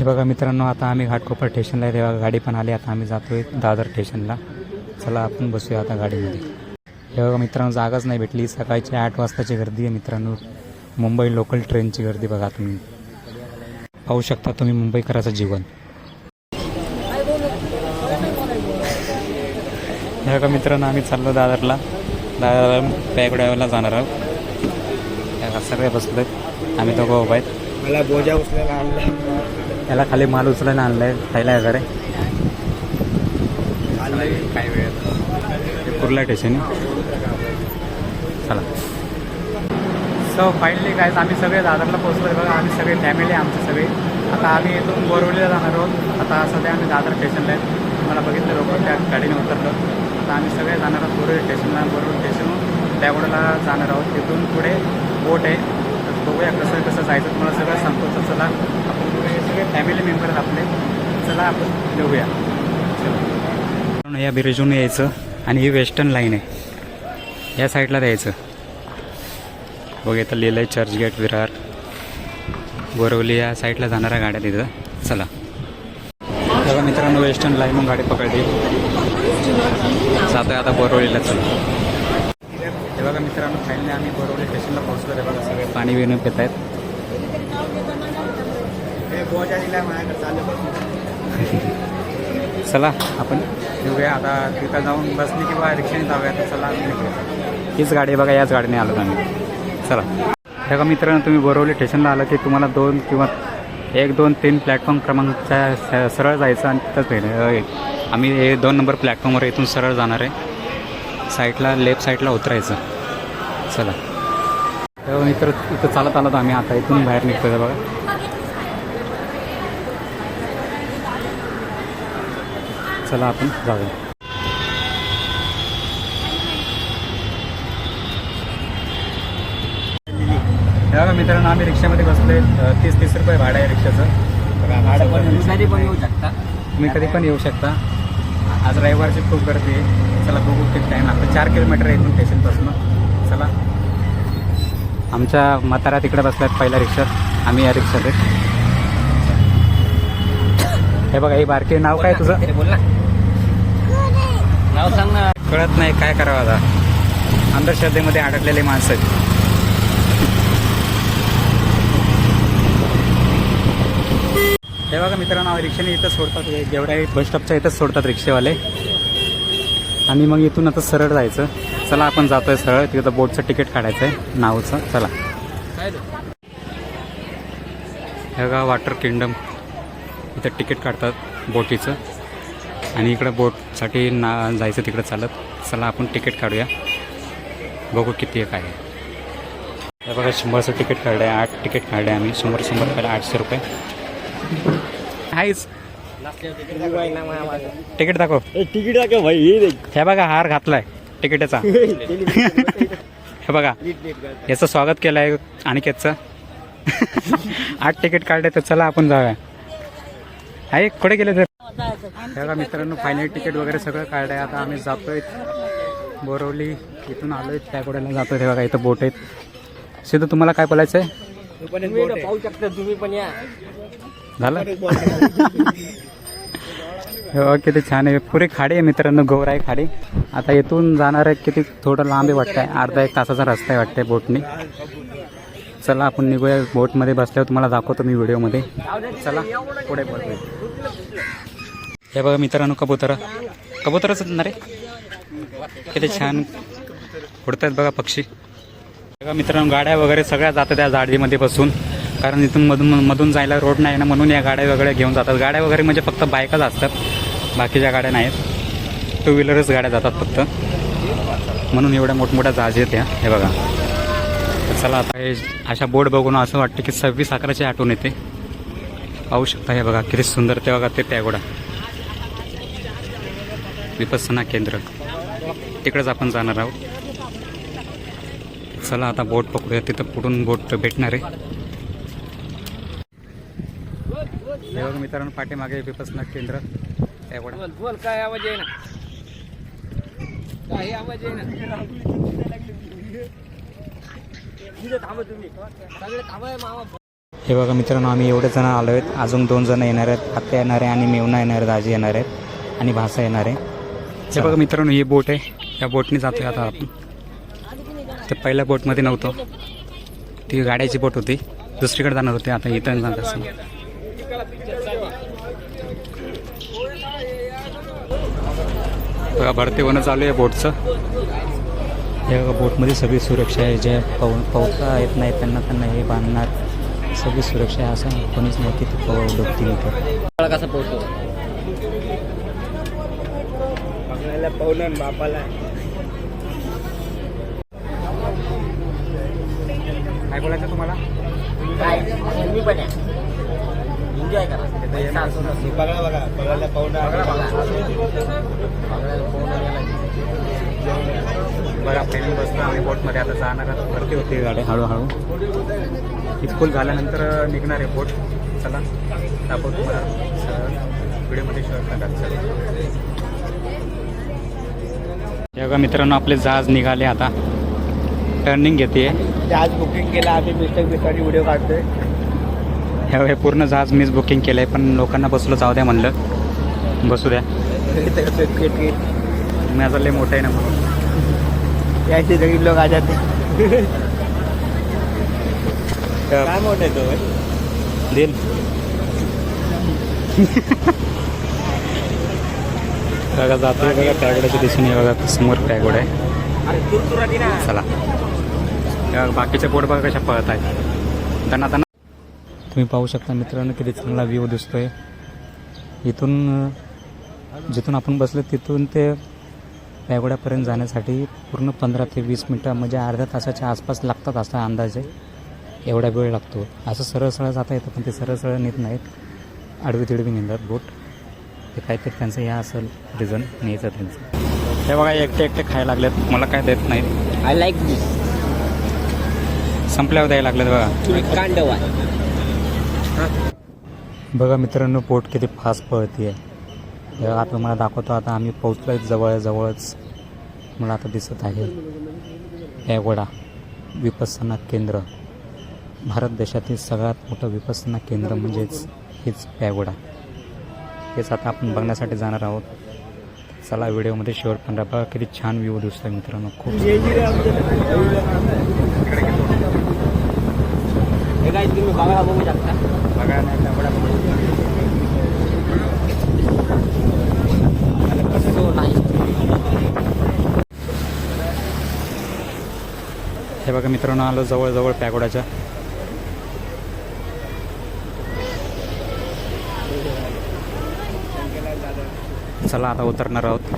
हे बघा मित्रांनो आता आम्ही घाटकोपर स्टेशनला आहे. तेव्हा गाडी पण आली. आता आम्ही जातोय दादर स्टेशनला चला आपण बसूया आता गाडीमध्ये. हे बघा मित्रांनो जागाच नाही भेटली. सकाळची आठ वाजताची गर्दी आहे मित्रांनो. मुंबई लोकल ट्रेनची गर्दी बघा तुम्ही. पाहू शकता तुम्ही मुंबईकराचं जीवन. हे बघा मित्रांनो आम्ही चाललो दादरला. दादर बॅगड्यावरला जाणार आहोत. सगळे बसलो सगळे आम्ही दोघं उभा आहेत. मला बोजा उचलायला आणला. याला खाली माल उचलायला आणलाय खायला वगैरे. काही वेळ कुर्ला स्टेशन चला. सो फायनली काय आम्ही सगळे दादरला पोहोचलो बघा. आम्ही सगळे फॅमिली आमचे सगळे. आता आम्ही इथून बोरवलीला जाणार आहोत. आता सध्या आम्ही दादर स्टेशनला आहे. मला बघितलं लोक त्या गाडीने उतरलं. आता आम्ही सगळे जाणार आहोत बोरवली स्टेशनला बोरवली स्टेशनहून त्यागोड्याला जाणार आहोत. तिथून पुढे बोट आहे. बघूया कसं कसं जायचं. तुम्हाला सगळं सांगतो. तर चला आपण सगळे फॅमिली मेंबर आपले. चला आपण जाऊया चला. या ब्रिजून यायचं आणि ही वेस्टर्न लाईन आहे. या साईडला द्यायचं बघ इथं लिहिलं आहे चर्चगेट विरार. बोरवली या साईडला जाणाऱ्या गाड्या तिथं. चला. बघा मित्रांनो वेस्टर्न लाईन गाडी पकडली. जातोय आता बोरवलीला चला बघा मित्रांनो फायनली आम्ही बोरवली स्टेशनला पोहोचलो ते बघा. सगळे पाणी बिणं पित आहेत. हे चालू आपण येऊया आता तिथं जाऊन बसली किंवा रिक्षाने जाऊया तर चला. हीच गाडी आहे बघा याच गाडीने आलो आम्ही. चला. हे बघा मित्रांनो तुम्ही बोरवली स्टेशनला आलं की तुम्हाला दोन किंवा एक दोन तीन प्लॅटफॉर्म क्रमांकच्या सरळ जायचं आणि तिथंच भेट आम्ही हे दोन नंबर प्लॅटफॉर्मवर इथून सरळ जाणार आहे. साईडला लेफ्ट साईडला उतरायचं. चला. मित्र इथं चालत आलो आम्ही आता इथून बाहेर निघतोय बघा. चला आपण जाऊया. हे बघा मित्रांनो आम्ही रिक्षामध्ये बसलोय. अ, तीस तीस रुपये भाडं आहे रिक्षाचं. भाडं पण कधी पण येऊ शकता. तुम्ही कधी पण येऊ शकता. आज रविवारची खूप गर्दी आहे. चला बघू किती टाईम लागतो चार किलोमीटर आहे इथून स्टेशनपासून आमच्या म्हातारा तिकडे बसल्यात पहिल्या रिक्षात आम्ही या रिक्षात हे बघा ही बारकी नाव काय तुझं? बोल ना. नाव सांग ना. कळत नाही काय करावं आता. अंधश्रद्धेमध्ये अडकलेले माणसं आहेत. हे बघा मित्रांनो रिक्षाने इथं सोडतात जेवढ्या बस स्टॉपच्या इथंच सोडतात रिक्षेवाले. आणि मग इथून आता सरळ जायचं. चला आपण जातोय सरळ. तिथं बोटचं तिकीट काढायचं आहे नावचं. चला. काय हे बघा वॉटर किंगडम इथं तिकीट काढतात बोटीचं. आणि इकडं बोटसाठी ना जायचं तिकडं चालत. चला आपण तिकीट काढूया. बघू किती आहे काय आहे. हे बघा शंभरचं तिकीट काढलं आहे आठ तिकीट काढलं आहे आम्ही. शंभर शंभर काढलं आठशे रुपये. आहेच तिकीट दाखव. तिकीट दाखव भाई हे देख. हे बघा हार घातलाय तिकिटाचा. हे बघा याचं स्वागत केलं आहे अनिकेतचं. आठ तिकीट काढले तर चला आपण जाऊया. आहे कुठे गेले तर हे बघा मित्रांनो फायनल तिकीट वगैरे सगळं काढलं आहे आता आम्ही जातोय बोरवली इथून आलोय. त्या गोड्याला जातोय ते बघा इथं बोट आहेत. सिद्धू तुम्हाला काय बोलायचं आहे. पाहू शकता तुम्ही पण या. झालं? हो किती छान आहे. पुरे खाडी आहे मित्रांनो गौराई खाडी. आता इथून जाणार आहे किती थोडं लांब आहे वाटतंय. अर्धा एक तासाचा रस्ता आहे वाटतंय बोटने. चला आपण निघूया. बोटमध्ये बसल्यावर तुम्हाला दाखवतो मी व्हिडिओमध्ये. चला पुढे बोलतो हे बघा मित्रांनो कबुतर. कबुतरच ना रे किती छान उडत आहेत बघा पक्षी. बघा मित्रांनो गाड्या वगैरे सगळ्या जातात त्या झाडीमध्ये बसून. कारण इथून मधून मधून जायला रोड नाही ना म्हणून या गाड्या वगैरे घेऊन जातात. गाड्या वगैरे म्हणजे फक्त बायकच असतात. बाकीच्या गाड्या नाहीत. टू व्हीलरच गाड्या जातात फक्त. म्हणून एवढ्या मोठमोठ्या जहाज आहेत या. हे बघा. चला आता हे अशा बोर्ड बघून असं वाटतं की सव्वीस अकराची आठवण येते. पाहू शकता हे बघा किती सुंदर ते बघा ते त्यागोडा. विपसना केंद्र. तिकडेच आपण जाणार आहोत. चला आता बोट पकडूया. तिथं पुढून बोट भेटणार आहे. हे बघा मित्रांनो पाठीमागे विपसना केंद्र. त्यागोडा बोल बोल काय आवाज आहे ना काही आवाज आहे ना इथं थांबा तुम्ही. सगळे थांबा मामा. हे बघा मित्रांनो आम्ही एवढे जण आलो आहेत. अजून दोन जण येणार आहेत. आत्या येणार आहे आणि मेवना येणार आहेत. आजी येणार आहेत. आणि भाषा येणार आहे. हे बघा मित्रांनो ही बोट आहे. या बोटने जातोय आता आपण. ते पहिल्या बोटमध्ये नव्हतो. ती गाड्याची बोट होती. दुसरीकडे जाणार होती. आता इथं जात असं बघा भरती होणं चालू आहे बोटचं बघा बोटमध्ये सगळी सुरक्षा आहे. जे पव पवता येत नाही त्यांना त्यांना हे बांधणार सगळी सुरक्षा आहे असं कोणीच नाही की ते पव इथं. कसा पोहतो बघायला बापाला. काय बोलायचं तुम्हाला? मी पण एन्जॉय करा. बघा बघा बघायला बघा पहिली बसलो आम्ही बोटमध्ये आता जाणार भरती होती गाडी. हळूहळू. ही फुल झाल्यानंतर निघणार आहे बोट चला दाखवतो तुम्हाला. व्हिडिओमध्ये शेअर करा बघा मित्रांनो आपले जहाज निघाले आता. टर्निंग घेते. आज बुकिंग केलं. आम्ही मिस्टर मिस्टरनी व्हिडिओ काढतोय. हे हे पूर्ण जहाज मीच बुकिंग केलं आहे पण लोकांना बसलो जाऊ द्या म्हणलं. बसू द्या. माझं लय मोठं आहे ना म्हणून. ऐसे गरीब लोग आ जाते तर काय मोठं आहे तो देईल बघा जातोय बघा पॅगोड्याच्या दिशेने बघा समोर पॅगोड आहे. चला. या बाकीचे बोट बघा कशा पळत आहेत त्यांना त्यांना तुम्ही पाहू शकता मित्रांनो किती चांगला व्ह्यू दिसतोय. इथून अं, जिथून आपण बसलो तिथून ते पॅगोड्यापर्यंत जाण्यासाठी पूर्ण पंधरा ते वीस मिनटं म्हणजे अर्ध्या तासाच्या आसपास लागतात असा अंदाजे एवढा वेळ लागतो. असं सरळ सरळ जाता येतं पण ते सरळ सरळ नेत नाहीत. आडवी तिडवी नेतात बोट. ते काहीतरी त्यांचं हे असेल रिझन न्यायचं त्यांचं. हे बघा एकटे एकटे खायला लागलेत. मला काय देत नाहीत. आय लाईक दिस संपल्यावर द्यायला लागलेत बघा. कांडवा बघा मित्रांनो पोट किती फास्ट पळते आहे बघा आता तुम्हाला दाखवतो आता आम्ही पोहोचलो आहे जवळ जवळच मला आता दिसत आहे. एवढा विपसना केंद्र. भारत देशातील सगळ्यात मोठं विपसना केंद्र म्हणजेच हेच पॅगोडा हेच आता आपण बघण्यासाठी जाणार आहोत. चला व्हिडिओमध्ये शेवट पण राहा. बघा किती छान व्ह्यू दिसतो आहे मित्रांनो खूप तुम्ही बघू शकता. बघा नाही पॅगोडा सो नाही? हे बघा मित्रांनो आलो जवळ पॅगोडाच्या चला आता उतरणार आहोत.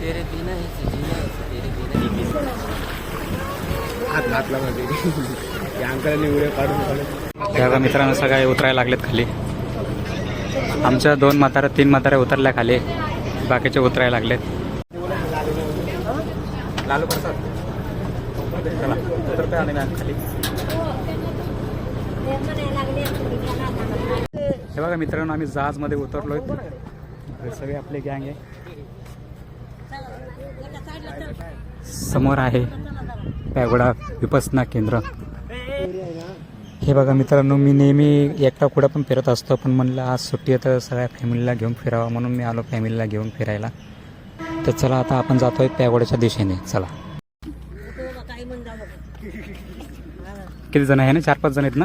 तेरे बिना ही जीना तेरे बिना हात घातला मध्ये या अंकलने व्हिडिओ काढून काढून. मित्रांनो सगळे उतरायला लागलेत खाली. आमच्या दोन म्हाताऱ्या तीन म्हाताऱ्या उतरल्या खाली. बाकीचे उतरायला लागलेत. लालू प्रसाद. चला उतरतोय खाली. हे बघा मित्रांनो आम्ही जहाजमध्ये उतरलोय. सगळे आपले गँग आहे. समोर आहे पॅगोडा विपसना केंद्र. हे बघा मित्रांनो मी नेहमी एकटा कुठं पण फिरत असतो पण म्हणलं आज सुट्टी आहे तर सगळ्या फॅमिलीला घेऊन फिरावं म्हणून मी आलो फॅमिलीला घेऊन फिरायला. तर चला आता आपण जातोय पॅगोड्याच्या दिशेने. चला. किती जण आहे ना? चार पाच जण आहेत ना?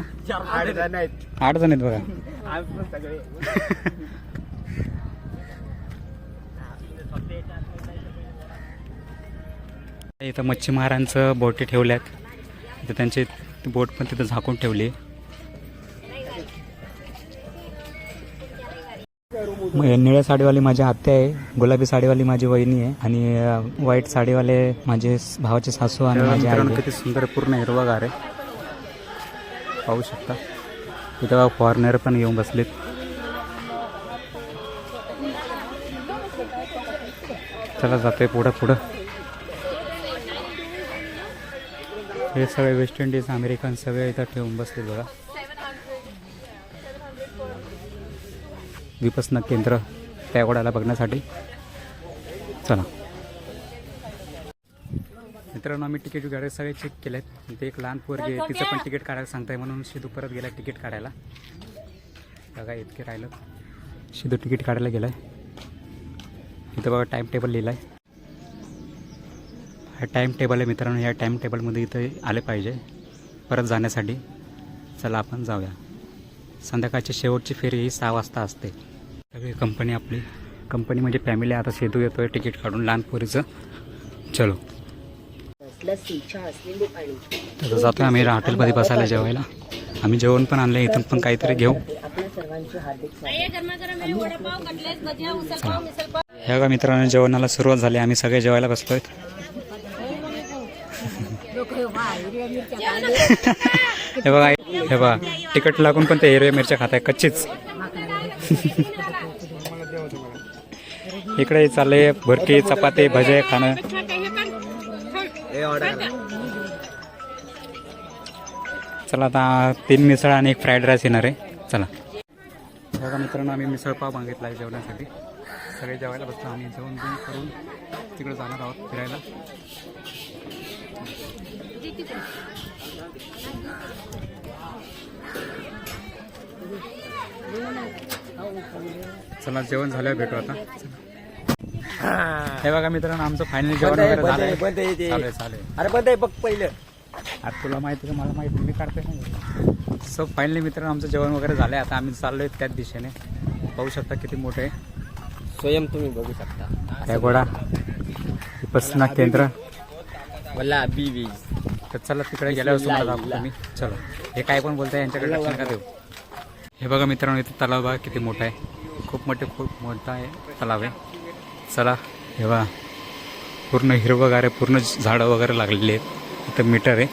आठ जण आहेत. बघा. इथं मच्छीमारांचं बोटी ठेवल्यात. इथं त्यांची बोट पण तिथं झाकून ठेवली. निळ्या साडीवाली माझी आत्या आहे. गुलाबी साडीवाली माझी वहिनी आहे. आणि व्हाईट साडीवाले माझे भावाचे सासू आणि माझी. किती सुंदर पूर्ण हिरवागार आहे. पाहू शकता. इथं फॉरेनर पण येऊन बसलेत. चला जातोय पुढं पुढं. हे सगळे वेस्ट इंडिज अमेरिकन सगळे इथं ठेवून बसले बघा. विपसन केंद्र पॅगोडाला बघण्यासाठी. चला. मित्रांनो आम्ही तिकीट वगैरे सगळे चेक केलेत. ते एक लहान पोरगी आहे तिचं पण तिकीट काढायला सांगताय म्हणून शिदू परत गेला तिकीट काढायला. बघा इतके राहिलं. शिदू तिकीट काढायला गेलाय. इथं बघा टाईम टेबल लिहिलं आहे हा टाईम टेबल आहे मित्रांनो. या टाईम टेबलमध्ये इथं आले पाहिजे. परत जाण्यासाठी. चला आपण जाऊया. संध्याकाळची शेवटची फेरी ही सहा वाजता असते. सगळी कंपनी आपली. कंपनी म्हणजे फॅमिली आता सेतू येतोय तिकीट काढून लहान पोरीचं. चलो. तर जातोय आम्ही हॉटेलमध्ये बसायला जेवायला. आम्ही जेवण पण आणलं इथून पण काहीतरी घेऊ. ह्या का मित्रांनो जेवणाला सुरुवात झाली. आम्ही सगळे जेवायला बसलोय. हे बघा हे बघा. तिकट लागून पण ते हिरव्या मिरच्या खात आहे कच्चीच. इकडे चालले भरकी चपाती भजे खाणं. चला आता तीन मिसळ आणि एक फ्राईड राईस येणार आहे. चला. बघा मित्रांनो आम्ही मिसळपाव मागितला आहे जेवणासाठी. सगळे जेवायला बसतो आम्ही जेवण करून तिकडे जाणार आहोत फिरायला. चला जेवण झाल्यावर भेटू आता. हे बघा मित्रांनो आमचं फायनली जेवण वगैरे झालंय. चालेल चालेल. अरे बंद आहे बघ पहिलं. आता तुला माहिती का मला माहिती मी काढतोय ना. सो फायनली मित्रांनो आमचं जेवण वगैरे झालं आता आम्ही चाललोय त्याच दिशेने. पाहू शकता किती मोठे आहे. स्वयं तुम्ही बघू शकता. त्यागोडा विपसना केंद्र. वल्ला बी वीज. तर चला तिकडे गेल्यावर तुम्हाला दाखवतो मी. चलो. हे काय पण बोलताय यांच्याकडे लक्ष नका देऊ. हे बघा मित्रांनो इथे तलाव बघा किती मोठा आहे. खूप मोठे खूप मोठा आहे तलाव आहे. चला हे बघा. पूर्ण हिरवगार आहे पूर्ण झाडं वगैरे लागलेली आहेत. इथं मीटर आहे.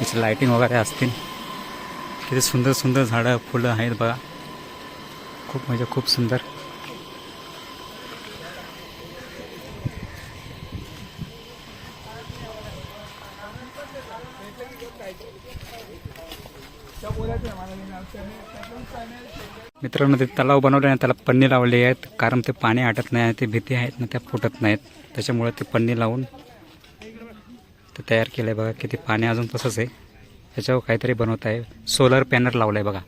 इथे लाईटिंग वगैरे असतील. किती सुंदर सुंदर झाडं फुलं आहेत बघा. खूप म्हणजे खूप सुंदर. मित्रांनो ते तलाव बनवले आणि त्याला पन्नी लावले आहेत. कारण ते पाणी आटत नाही ते भीती आहेत ना त्या फुटत नाहीत. त्याच्यामुळे ते पन्नी लावून ते तयार केलं आहे बघा किती पाणी अजून तसंच आहे. त्याच्यावर काहीतरी बनवत आहे. सोलर पॅनल लावलं आहे बघा.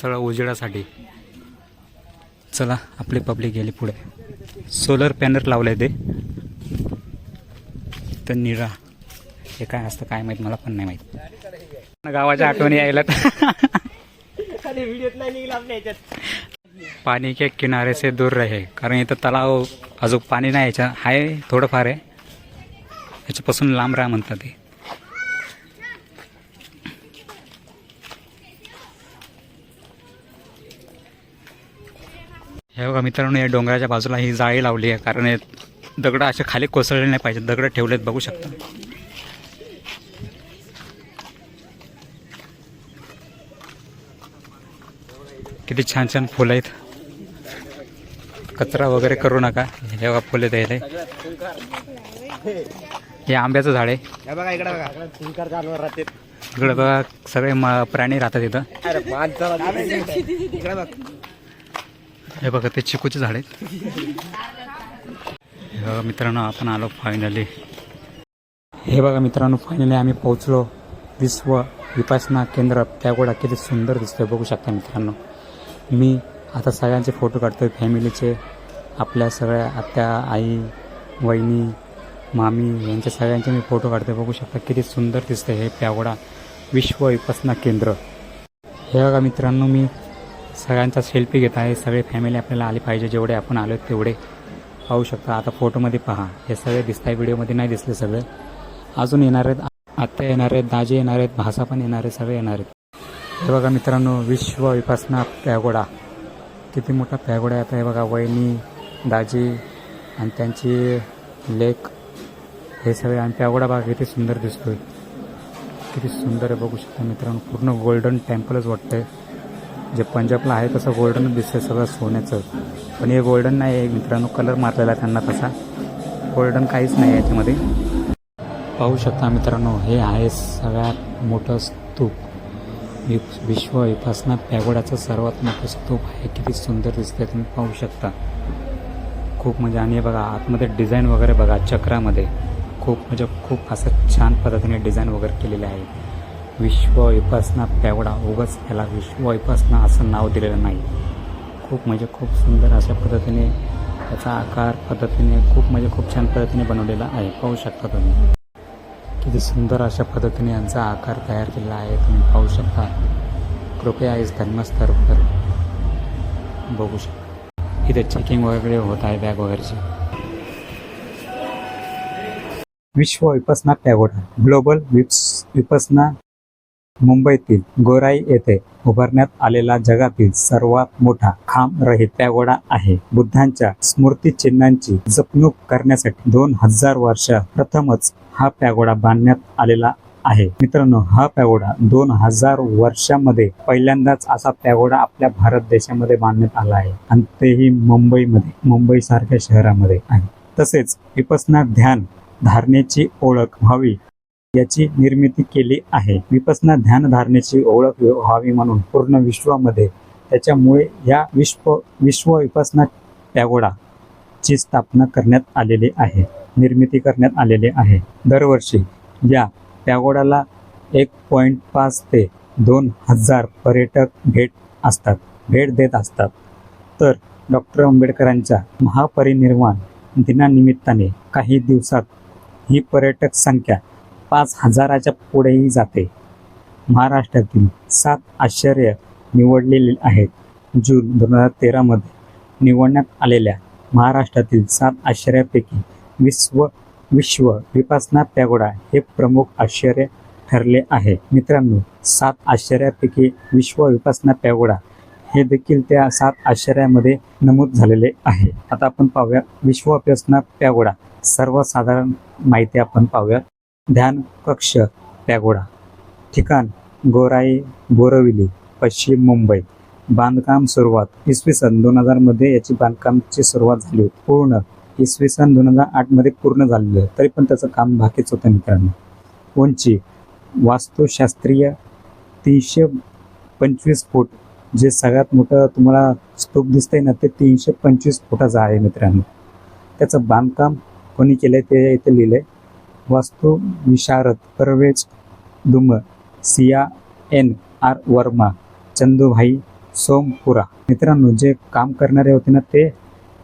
सगळं उजेडासाठी. चला आपली पब्लिक गेली पुढे. सोलर पॅनल लावलं आहे ते. तर निळा. हे काय असतं काय माहीत मला पण नाही माहीत. गावाच्या आठवणी यायला खाली व्हिडिओत नाही निघला आपल्या याच्यात पाणी के किनारे से दूर रहे कारण इथं तलाव अजून पाणी नाही याच्या आहे थोडंफार आहे. याच्यापासून लांब राहा म्हणतात ते. हे बघा मित्रांनो या डोंगराच्या बाजूला ही जाळी लावली आहे कारण दगड दगडं असे खाली कोसळले नाही पाहिजे दगडं ठेवलेत बघू शकता. किती छान छान फुलं आहेत. कचरा वगैरे करू नका. हे बघा फुले द्यायला हे आंब्याचं झाड आहे. इकडे बघा. सगळे म- प्राणी राहतात इथं. हे बघा ते चिकूचे झाड आहेत. हे बघा मित्रांनो आपण आलो फायनली हे बघा मित्रांनो फायनली आम्ही पोहोचलो. विश्व विपासना केंद्र त्यागोडा किती सुंदर दिसतोय बघू शकता मित्रांनो. मी आता सगळ्यांचे फोटो काढतो आहे फॅमिलीचे आपल्या सगळ्या आत्या आई वहिनी मामी यांच्या सगळ्यांचे मी फोटो काढतो बघू शकता किती सुंदर दिसतंय हे प्यावडा विश्व विपासना केंद्र. हे बघा मित्रांनो मी सगळ्यांचा सेल्फी घेत आहे. सगळे फॅमिली आपल्याला आली पाहिजे. जेवढे आपण आलो तेवढे पाहू शकता. आता फोटोमध्ये पहा. हे सगळे दिसत आहे व्हिडिओमध्ये नाही दिसले सगळे. अजून येणार आहेत आत्या येणार आहेत दाजे येणार आहेत भासा पण येणार आहेत सगळे येणार आहेत. हे बघा मित्रांनो विश्व विपासना पॅगोडा. किती मोठा पॅगोडा आहे आता. हे बघा वहिनी दाजी आणि त्यांची लेक. हे सगळे आणि पॅगोडा बघा किती सुंदर दिसतोय. किती सुंदर आहे बघू शकता मित्रांनो. पूर्ण गोल्डन टेम्पलच वाटतंय. जे पंजाबला आहे तसं गोल्डनच दिसतंय सगळं सोन्याचं. पण हे गोल्डन नाही आहे मित्रांनो कलर मारलेला आहे त्यांना तसा. गोल्डन काहीच नाही आहे याच्यामध्ये. पाहू शकता मित्रांनो हे आहे सगळ्यात मोठं स्तूप. विश्व विपासना पॅगोडाचं सर्वात मोठं स्तूप आहे. किती सुंदर दिसतंय तुम्ही पाहू शकता. खूप म्हणजे आणि हे बघा आतमध्ये डिझाईन वगैरे बघा चक्रामध्ये. खूप म्हणजे खूप असं छान पद्धतीने डिझाईन वगैरे केलेले आहे. विश्व विपासना पॅगोडा उगाच याला विश्व विपासना असं नाव दिलेलं नाही. खूप म्हणजे खूप सुंदर अशा पद्धतीने त्याचा आकार पद्धतीने खूप म्हणजे खूप छान पद्धतीने बनवलेला आहे. पाहू शकता तुम्ही. किती सुंदर अशा पद्धतीने यांचा आकार तयार केलेला आहे तुम्ही पाहू शकता. कृपया इस धर्मस्तरवर बघू शकता. इथे चेकिंग वगैरे होत आहे बॅग वगैरेची. विश्व विपसना पॅगोडा ग्लोबल विप्स विपसना मुंबईतील गोराई येथे उभारण्यात आलेला जगातील सर्वात मोठा खांब रहित पॅगोडा आहे. बुद्धांच्या स्मृती चिन्हांची जपणूक करण्यासाठी दोन हजार वर्ष प्रथमच हा पॅगोडा बांधण्यात आलेला आहे. मित्रांनो हा पॅगोडा दोन हजार वर्षामध्ये पहिल्यांदाच असा पॅगोडा आपल्या भारत देशामध्ये बांधण्यात आला आहे आणि तेही मुंबईमध्ये मुंबई सारख्या शहरामध्ये आहे. तसेच विपसना ध्यान धारणेची ओळख व्हावी याची निर्मिती केली आहे. विपसना ध्यान धारणेची ओळख व्हावी म्हणून पूर्ण विश्वामध्ये त्याच्यामुळे या विश्व विश्व विपसना पॅगोडा ची स्थापना करण्यात आलेली आहे. निर्मिती करण्यात आलेली आहे. दरवर्षी या पॅगोडाला एक पॉईंट पाच ते दोन हजार पर्यटक भेट असतात भेट देत असतात. तर डॉक्टर आंबेडकरांच्या महापरिनिर्वाण दिनानिमित्ताने काही दिवसात ही पर्यटक संख्या पाच हजाराच्या पुढेही जाते. महाराष्ट्रातील सात आश्चर्य निवडलेले आहेत. जून दोन हजार तेरामध्ये निवडण्यात आलेल्या महाराष्ट्रातील सात आश्चर्यापैकी विश्व विश्व विपासना पॅगोडा हे प्रमुख आश्चर्य ठरले आहे. मित्रांनो सात आश्चर्यापैकी विश्व विपासना पॅगोडा हे देखील त्या सात आश्चर्यामध्ये नमूद झालेले आहे. आता आपण पाहूया विश्व विपासना पॅगोडा सर्वसाधारण माहिती आपण पाहूया. ध्यान कक्ष पॅगोडा ठिकाण गोराई बोरविली पश्चिम मुंबई. बांधकाम सुरुवात इसवी सन दोन हजारमध्ये याची बांधकामची सुरुवात झाली होती. पूर्ण इसवी सन दोन हजार आठमध्ये पूर्ण झालेलं आहे. तरी पण त्याचं काम बाकीच होतं मित्रांनो. उंची वास्तुशास्त्रीय तीनशे पंचवीस फूट. जे सगळ्यात मोठं तुम्हाला स्तूप दिसतंय ना ते तीनशे पंचवीस फुटाचं आहे मित्रांनो. त्याचं बांधकाम कोणी केलं आहे ते इथे लिहिलं आहे वास्तू विशारद Parvez Dumasia N R Verma Chandubhai Sompura. मित्रांनो जे काम करणारे होते ना ते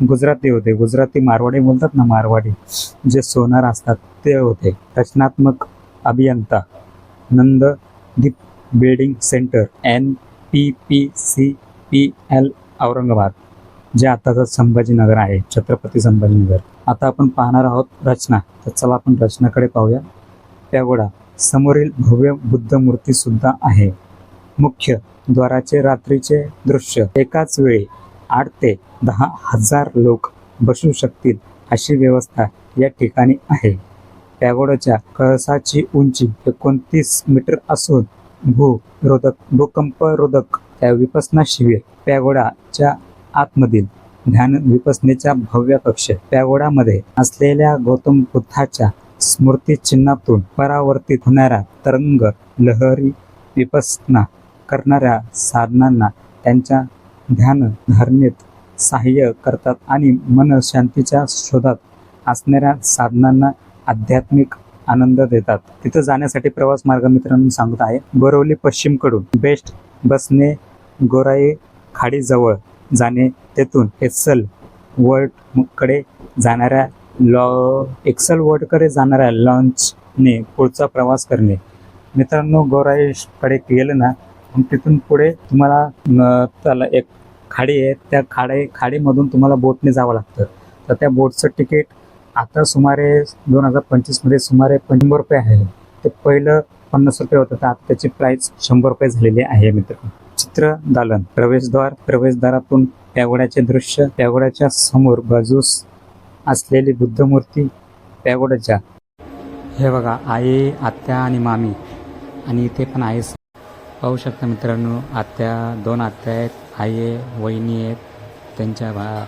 गुजराती होते. गुजराती मारवाडी बोलतात ना मारवाडी? जे सोनार असतात ते होते. रचनात्मक अभियंता Nandadeep building centre N P P C P L Aurangabad जे आताचं संभाजीनगर आहे छत्रपती संभाजीनगर. आता आपण पाहणार आहोत रचना. तर चला आपण रचनाकडे पाहूया. पॅगोडा समोरील भव्य बुद्ध मूर्ती सुद्धा आहे. मुख्य द्वाराचे रात्रीचे दृश्य. एकाच वेळी आठ ते दहा हजार लोक बसू शकतील अशी व्यवस्था या ठिकाणी आहे. पॅगोडाच्या कळसाची उंची एकोणतीस मीटर असून भूरोधक भूकंपरोधक त्या विपसना शिबिर पॅगोडाच्या आतमधील ध्यान विपसनेच्या भव्य कक्ष पॅगोडामध्ये असलेल्या गौतम बुद्धाच्या स्मृती चिन्हातून परावर्तित होणाऱ्या तरंग लहरी विपसना करणाऱ्या साधनांना त्यांच्या ध्यान धारणेत सहाय्य करतात आणि मन शांतीच्या शोधात असणाऱ्या साधनांना आध्यात्मिक आनंद देतात. तिथं जाण्यासाठी प्रवास मार्ग मित्रांनो सांगत आहे. बोरवली पश्चिमकडून बेस्ट बसने गोराई खाडीजवळ जाणे तेथून एक्सल वर्टकडे जाणाऱ्या लॉ एक्सल वर्ल्डकडे जाणाऱ्या लॉन्चने पुढचा प्रवास करणे. मित्रांनो गोराईकडे गेलं ना मग तिथून पुढे तुम्हाला त्याला एक खाडी आहे. त्या खाडे खाडीमधून तुम्हाला बोटने जावं लागतं. तर त्या बोटचं तिकीट आता सुमारे दोन हजार पंचवीसमध्ये सुमारे शंभर रुपये आहे. ते पहिलं पन्नास रुपये होतं. तर आता त्याची प्राईस शंभर रुपये झालेली आहे मित्र. चित्र दालन. प्रवेशद्वार प्रवेशद्वारातून पॅगोड्याचे दृश्य पॅगोड्याच्या समोर बाजूस असलेली बुद्धमूर्ती पॅगोड्याच्या हे बघा आई आत्या आणि मामी. आणि इथे पण आहे. पाहू शकता मित्रांनो आत्या दोन आत्या आहेत आई आहे वहिनी आहेत त्यांच्या भा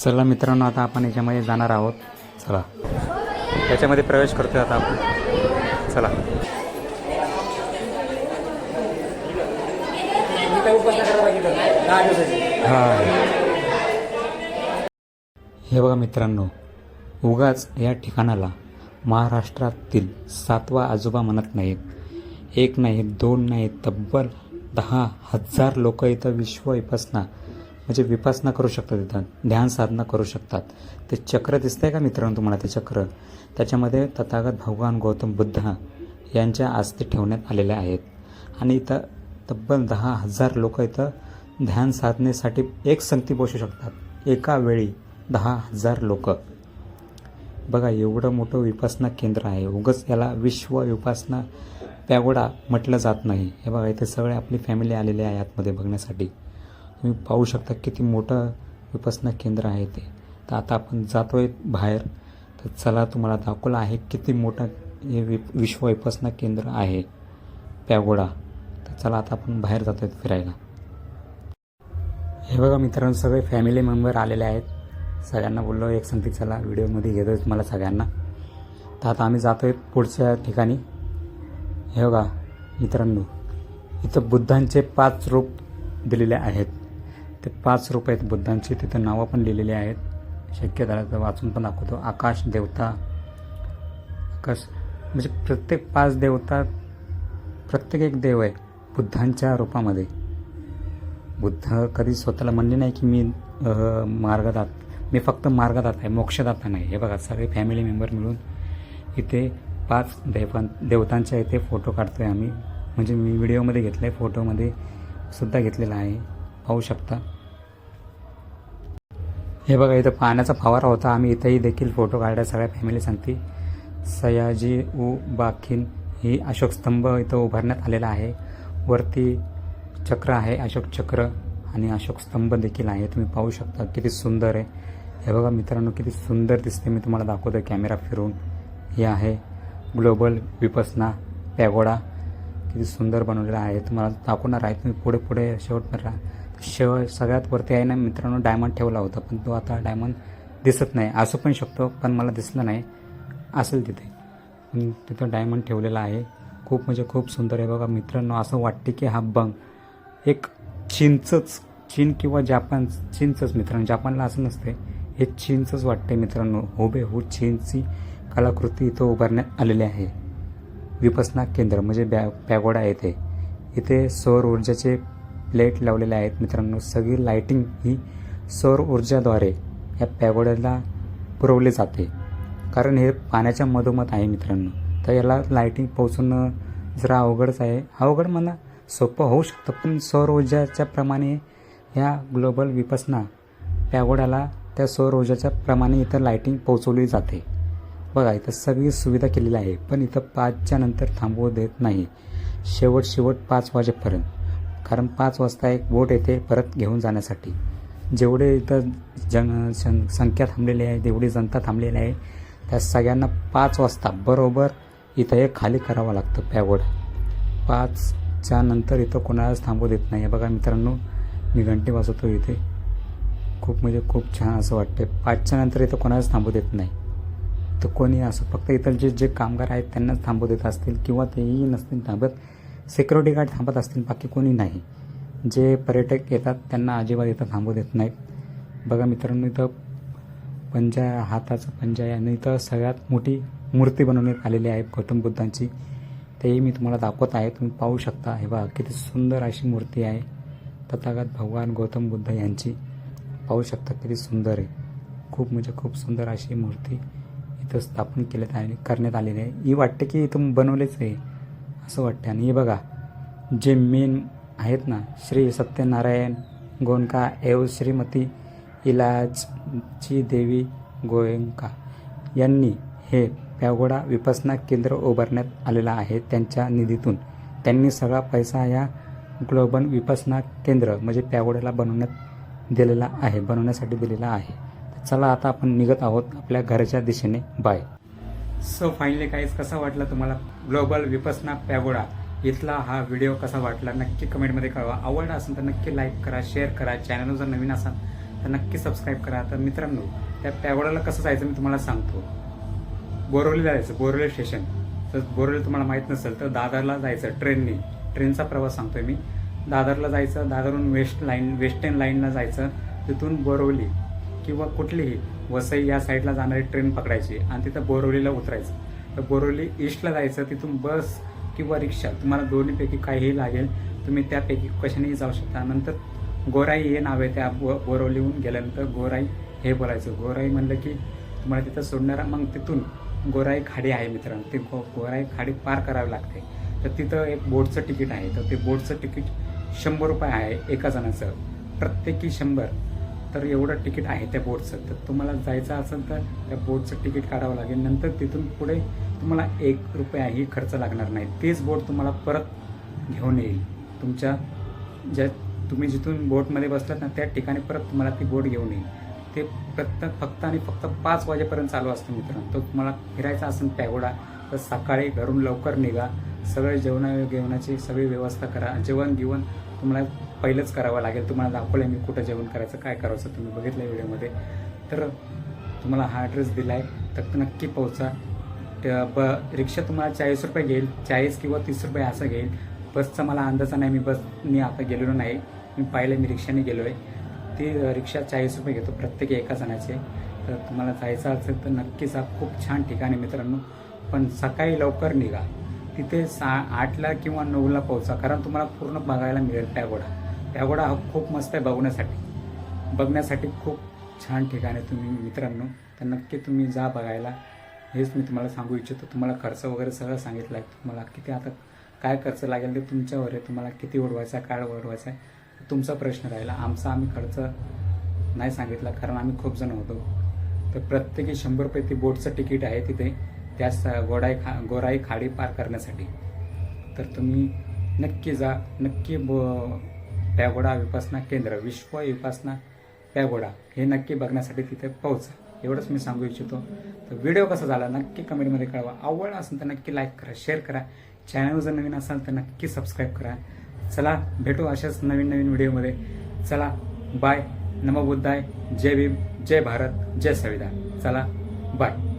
चला मित्रांनो आता आपण याच्यामध्ये जाणार आहोत. चला. याच्यामध्ये प्रवेश करतोय आता आपण. चला. हा. हे बघा मित्रांनो उगाच या ठिकाणाला महाराष्ट्रातील सातवा आजोबा म्हणत नाहीत. एक नाही दोन नाही तब्बल दहा हजार लोक इथं विश्व विपासना म्हणजे विपासना करू शकतात इथं ध्यान साधना करू शकतात. ते चक्र दिसतंय का मित्रांनो तुम्हाला ते चक्र? त्याच्यामध्ये तथागत भगवान गौतम बुद्ध यांच्या आस्ती ठेवण्यात आलेल्या आहेत. आणि इथं तब्बल दहा हजार लोक इथं ध्यान साधनेसाठी एक संगती बसू शकतात. एका वेळी दहा हजार लोक. बघा एवढं मोठं विपासना केंद्र आहे. उगच याला विश्व विपासना पॅगोडा म्हटलं जात नाही. हे बघा इथे सगळे आपली फॅमिली आलेली आहे आतमध्ये बघण्यासाठी. तुम्ही पाहू शकता किती मोठं विपसना केंद्र आहे ते. तर आता आपण जातोय बाहेर. तर चला तुम्हाला दाखवलं आहे किती मोठं हे वि विश्व विपसना केंद्र आहे पॅगोडा तर चला आता आपण बाहेर जातोय फिरायला. हे बघा मित्रांनो सगळे फॅमिली मेंबर आलेले आहेत. सगळ्यांना बोललो एक संगती चला व्हिडिओमध्ये घेतोय मला सगळ्यांना. तर आता आम्ही जातोय पुढच्या ठिकाणी. हे बघा मित्रांनो इथं बुद्धांचे पाच रूप दिलेले आहेत. ते पाच रूप आहेत बुद्धांची. तिथं नावं पण लिहिलेली आहेत. शक्य झालं तर वाचून पण दाखवतो. आकाश देवता आकाश म्हणजे प्रत्येक पाच देवता प्रत्येक एक देव आहे बुद्धांच्या रूपामध्ये. बुद्ध कधी स्वतःला म्हणले नाही की मी मार्गदात मी फक्त मार्गदात आहे मोक्षदाता नाही. हे बघा सगळे फॅमिली मेंबर मिळून इथे पाच देवां देवतांच्या इथे फोटो काढतो आहे आम्ही. म्हणजे मी व्हिडिओमध्ये घेतलं आहे फोटोमध्ये सुद्धा घेतलेला आहे. पाहू शकता. हे बघा इथं पाण्याचा फवारा होता. आम्ही इथंही देखील फोटो काढला सगळ्या फॅमिली सांगते. सयाजी उ बाखीन ही अशोक स्तंभ इथं उभारण्यात आलेला आहे. वरती चक्र आहे अशोक चक्र आणि अशोक स्तंभ देखील आहे. तुम्ही पाहू शकता किती सुंदर आहे. हे बघा मित्रांनो किती सुंदर दिसते. मी तुम्हाला दाखवतो कॅमेरा फिरून. हे आहे ग्लोबल विपसना पॅगोडा किती सुंदर बनवलेला आहे. तुम्हाला दाखवणार आहे. तुम्ही पुढे पुढे शेवटपर्यंत राहा. शेवट सगळ्यात वरती आहे ना मित्रांनो डायमंड ठेवला होता पण तो आता डायमंड दिसत नाही. असू पण शकतो पण मला दिसलं नाही. असेल तिथे. पण तिथं डायमंड ठेवलेला आहे. खूप म्हणजे खूप सुंदर आहे बघा मित्रांनो. असं वाटते की हा बंग एक चीनचंच चीन किंवा जापान चीनचंच मित्रांनो. जापानला असं नसते हे चीनचंच वाटते मित्रांनो. हुबेहूब चीनची कलाकृती इथं उभारण्यात आलेली आहे. विपसना केंद्र म्हणजे बॅ पॅगोडा येथे. इथे सौर ऊर्जाचे प्लेट लावलेले आहेत. मित्रांनो सगळी लायटिंग ही सौर ऊर्जाद्वारे या पॅगोड्याला पुरवली जाते. कारण हे पाण्याच्या मधोमध आहे मित्रांनो. तर याला लायटिंग पोहोचवणं जरा अवघडच आहे. अवघड म्हणा सोपं होऊ शकतं पण सौर ऊर्जाच्या प्रमाणे ह्या ग्लोबल विपसना पॅगोड्याला त्या सौर ऊर्जाच्या प्रमाणे इथं लायटिंग पोहोचवली जाते. बघा इथं सगळी सुविधा केलेली आहे पण इथं पाचच्या नंतर थांबवू देत नाही. शेवट शेवट पाच वाजेपर्यंत. कारण पाच वाजता एक बोट येते परत घेऊन जाण्यासाठी. जेवढे इथं जन सं संख्या थांबलेली आहे जेवढी जनता थांबलेली आहे त्या सगळ्यांना पाच वाजता बरोबर इथं हे खाली करावं लागतं पॅवड. पाचच्या नंतर इथं कोणालाच थांबू देत नाही. बघा मित्रांनो मी घंटी वाजवतो इथे. खूप म्हणजे खूप छान असं वाटतं पाचच्या नंतर इथं कोणालाच थांबू देत नाही. तर कोणी असं फक्त इथं जे जे कामगार आहेत त्यांनाच थांबू देत असतील किंवा तेही नसतील थांबत सिक्युरिटी गार्ड थांबत असतील बाकी कोणी नाही. जे पर्यटक येतात त्यांना अजिबात इथं थांबू देत नाहीत. बघा मित्रांनो इथं पंजा हाताचं पंजा आहे आणि इथं सगळ्यात मोठी मूर्ती बनवण्यात आलेली आहे गौतम बुद्धांची. तेही मी तुम्हाला दाखवत आहे. तुम्ही पाहू शकता. हे बघा किती सुंदर अशी मूर्ती आहे. तथागत भगवान गौतम बुद्ध यांची. पाहू शकता किती सुंदर आहे. खूप म्हणजे खूप सुंदर अशी मूर्ती. इथं स्थापन केल्यात आहे करण्यात आलेले आहे. ही वाटते की इथं बनवलेच आहे असं वाटतं आणि हे बघा जे मेन आहेत ना श्री सत्यनारायण गोंडका एव श्रीमती इलाजची देवी गोयंका यांनी हे पॅगोडा विपसना केंद्र उभारण्यात आलेलं आहे त्यांच्या निधीतून. त्यांनी सगळा पैसा या ग्लोबल विपसना केंद्र म्हणजे पॅगोड्याला बनवण्यात दिलेला आहे बनवण्यासाठी दिलेला आहे. चला आता आपण निघत आहोत आपल्या घराच्या दिशेने. बाय सो फायनली काहीच कसा वाटला तुम्हाला ग्लोबल विपसना पॅगोडा इथला हा व्हिडिओ कसा वाटला? नक्की कमेंटमध्ये कळवा. आवडला असेल तर नक्की लाईक करा शेअर करा. चॅनल जर नवीन असाल तर नक्की सबस्क्राईब करा. तर मित्रांनो त्या पॅगोडाला कसं जायचं मी तुम्हाला सांगतो. बोरवलीला जायचं बोरवली स्टेशन तर बोरवली तुम्हाला माहीत नसेल तर दादरला जायचं ट्रेनने. ट्रेनचा प्रवास सांगतोय मी. दादरला जायचं दादरहून वेस्ट लाईन वेस्टर्न लाईनला जायचं. तिथून बोरवली. किंवा कुठलीही वसई या साईडला जाणारी ट्रेन पकडायची आणि तिथं बोरवलीला उतरायचं. तर बोरवली ईस्टला जायचं तिथून बस किंवा रिक्षा तुम्हाला दोन्हीपैकी काहीही लागेल. तुम्ही त्यापैकी कशानेही जाऊ शकता. नंतर गोराई हे नाव आहे त्या बो बोरवलीहून गेल्यानंतर गोराई हे बोलायचं. गोराई म्हणलं की तुम्हाला तिथं सोडणारा मग तिथून गोराई खाडी आहे मित्रांनो. ते गो गोराई खाडी पार करावी लागते. तर तिथं एक बोटचं तिकीट आहे. तर ते बोटचं तिकीट शंभर रुपये आहे एका जणाचं. प्रत्येकी शंभर. तर एवढं तिकीट आहे त्या बोटचं तर तुम्हाला जायचं असेल तर त्या बोटचं तिकीट काढावं लागेल. नंतर तिथून पुढे तुम्हाला एक रुपयाही खर्च लागणार नाही. तेच बोट तुम्हाला परत घेऊन येईल. तुमच्या ज्या तुम्ही जिथून बोटमध्ये बसलात ना त्या ठिकाणी परत तुम्हाला ती बोट घेऊन येईल. ते प्रत्येक फक्त आणि फक्त पाच वाजेपर्यंत चालू असतं मित्रांनो. तो तुम्हाला फिरायचा असेल पॅगोडा तर सकाळी घरून लवकर निघा. सगळे जेवणा जेवणाची सगळी व्यवस्था करा. जेवण गिवण तुम्हाला पहिलंच करावं लागेल. तुम्हाला दाखवलं मी कुठं जेवण करायचं काय करायचं तुम्ही बघितलं व्हिडिओमध्ये. तर तुम्हाला हा ॲड्रेस दिला आहे तर नक्की पोहोचा. त्या ब रिक्षा तुम्हाला चाळीस रुपये घेईल. चाळीस किंवा तीस रुपये असं घेईल. बसचा मला अंदाजा नाही. मी बस मी आता गेलेलो नाही. मी पाहिलं मी रिक्षाने गेलो आहे ती रिक्षा चाळीस रुपये घेतो प्रत्येक एका जणाचे. तर तुम्हाला जायचं असेल तर नक्कीच हा खूप छान ठिकाण आहे मित्रांनो. पण सकाळी लवकर निघा. तिथे सा आठला किंवा नऊला पोहोचा. कारण तुम्हाला पूर्ण बघायला मिळेल पॅगोडा पॅगोडा हा खूप मस्त आहे बघण्यासाठी. बघण्यासाठी खूप छान ठिकाण आहे तुम्ही मित्रांनो. तर नक्की तुम्ही जा बघायला. हेच मी तुम्हाला सांगू इच्छितो. तुम्हाला खर्च वगैरे सगळं सांगितलं आहे तुम्हाला किती आता काय खर्च लागेल ते तुमच्यावर आहे. तुम्हाला किती ओढवायचा आहे काय ओढवायचा आहे तुमचा प्रश्न राहिला. आमचा आम्ही खर्च नाही सांगितला कारण आम्ही खूप जण होतो. तर प्रत्येकी शंभर रुपये ती बोटचं तिकीट आहे तिथे. त्याच गोडाई खा गोराई खाडी पार करण्यासाठी. तर तुम्ही नक्की जा नक्की ब पॅगोडा विपासना केंद्र विश्व विपासना पॅगोडा हे नक्की बघण्यासाठी तिथे पोहोचा. एवढंच मी सांगू इच्छितो. तर व्हिडिओ कसा झाला नक्की कमेंटमध्ये कळवा. आवड असेल तर नक्की लाईक करा शेअर करा. चॅनल जर नवीन असाल तर नक्की सबस्क्राईब करा. चला भेटू अशाच नवीन नवीन व्हिडिओमध्ये. चला बाय नमो बुद्धाय. जय भीम. जय भारत. जय संविधान. चला बाय